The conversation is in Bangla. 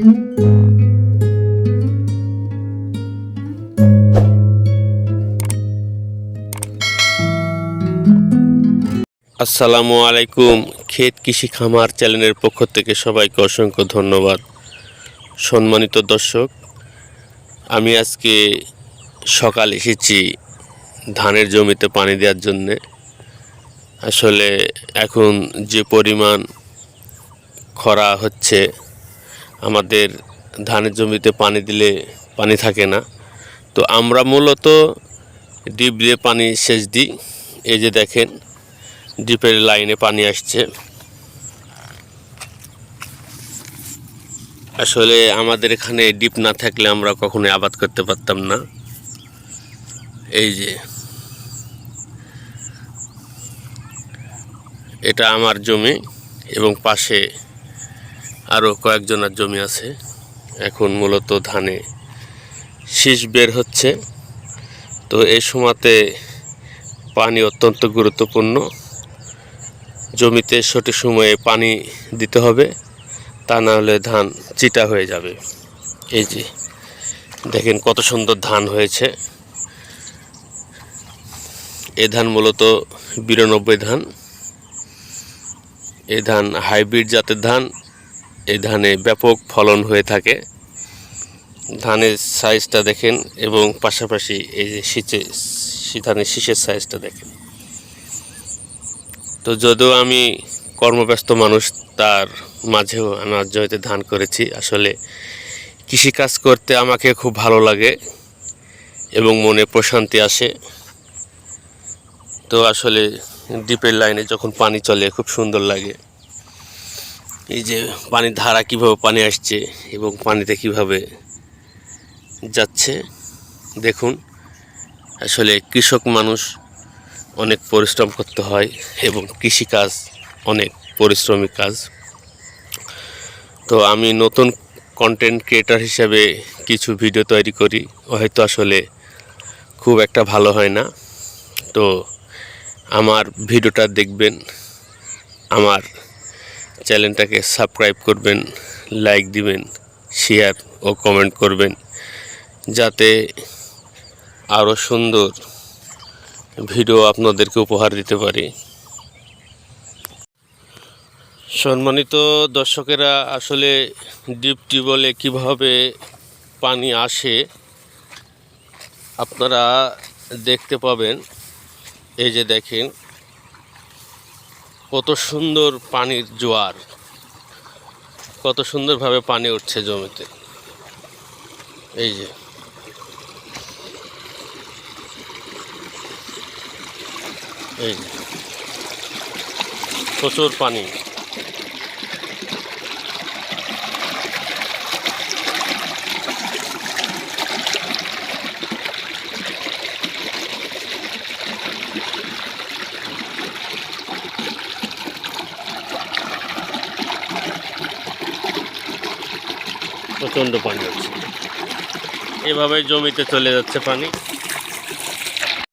আসসালামু আলাইকুম ক্ষেত কৃষি খামার চ্যানেলের পক্ষ থেকে সবাইকে অসংখ্য ধন্যবাদ। সম্মানিত দর্শক, আমি আজকে সকাল এসেছি ধানের জমিতে পানি দেওয়ার জন্যে। আসলে এখন যে পরিমাণ খরা হচ্ছে আমাদের ধানের জমিতে পানি দিলে পানি থাকে না। তো আমরা মূলত ডিপ দিয়ে পানি সেচ দিই। এই যে দেখেন, ডিপের লাইনে পানি আসছে। আসলে আমাদের এখানে ডিপ না থাকলে আমরা কখনোই আবাদ করতে পারতাম না। এই যে, এটা আমার জমি এবং পাশে আরও কয়েকজনের জমি আছে। এখন মূলত ধানে শীষ বের হচ্ছে। তো এই সময়তে পানি অত্যন্ত গুরুত্বপূর্ণ। জমিতে সঠিক সময়ে পানি দিতে হবে, তা না হলে ধান চিটা হয়ে যাবে। এই যে, দেখেন কত সুন্দর ধান হয়েছে। এ ধান মূলত বিরানব্বই ধান। এ ধান হাইব্রিড জাতের ধান। এই ধানে ব্যাপক ফলন হয়ে থাকে। ধানের সাইজটা দেখেন এবং পাশাপাশি এই যে শীতে, ধানের শীষের সাইজটা দেখেন। তো যদিও আমি কর্মব্যস্ত মানুষ, তার মাঝেও আমার জমিতে ধান করেছি। আসলে কৃষিকাজ করতে আমাকে খুব ভালো লাগে এবং মনে প্রশান্তি আসে। তো আসলে ডিপের লাইনে যখন পানি চলে, খুব সুন্দর লাগে। এই যে পানির ধারা কীভাবে পানি আসছে এবং পানিতে কীভাবে যাচ্ছে, দেখুন। আসলে কৃষক মানুষ অনেক পরিশ্রম করতে হয় এবং কৃষিকাজ অনেক পরিশ্রমিক কাজ। তো আমি নতুন কন্টেন্ট ক্রিয়েটার হিসেবে কিছু ভিডিও তৈরি করি, হয়তো আসলে খুব একটা ভালো হয় না। তো আমার ভিডিওটা দেখবেন, আমার চ্যানেলটাকে সাবস্ক্রাইব করবেন, লাইক দিবেন, শেয়ার ও কমেন্ট করবেন, যাতে আরও সুন্দর ভিডিও আপনাদেরকে উপহার দিতে পারি। সম্মানিত দর্শকেরা, আসলে ডিপ টিউবওয়েলে কীভাবে পানি আসে আপনারা দেখতে পাবেন। এই যে দেখেন কত সুন্দর পানির জোয়ার। কত সুন্দরভাবে পানি উঠছে জমিতে। এই যে। এই প্রচুর পানি। প্রচণ্ড পানি হচ্ছে। এভাবে জমিতে চলে যাচ্ছে পানি।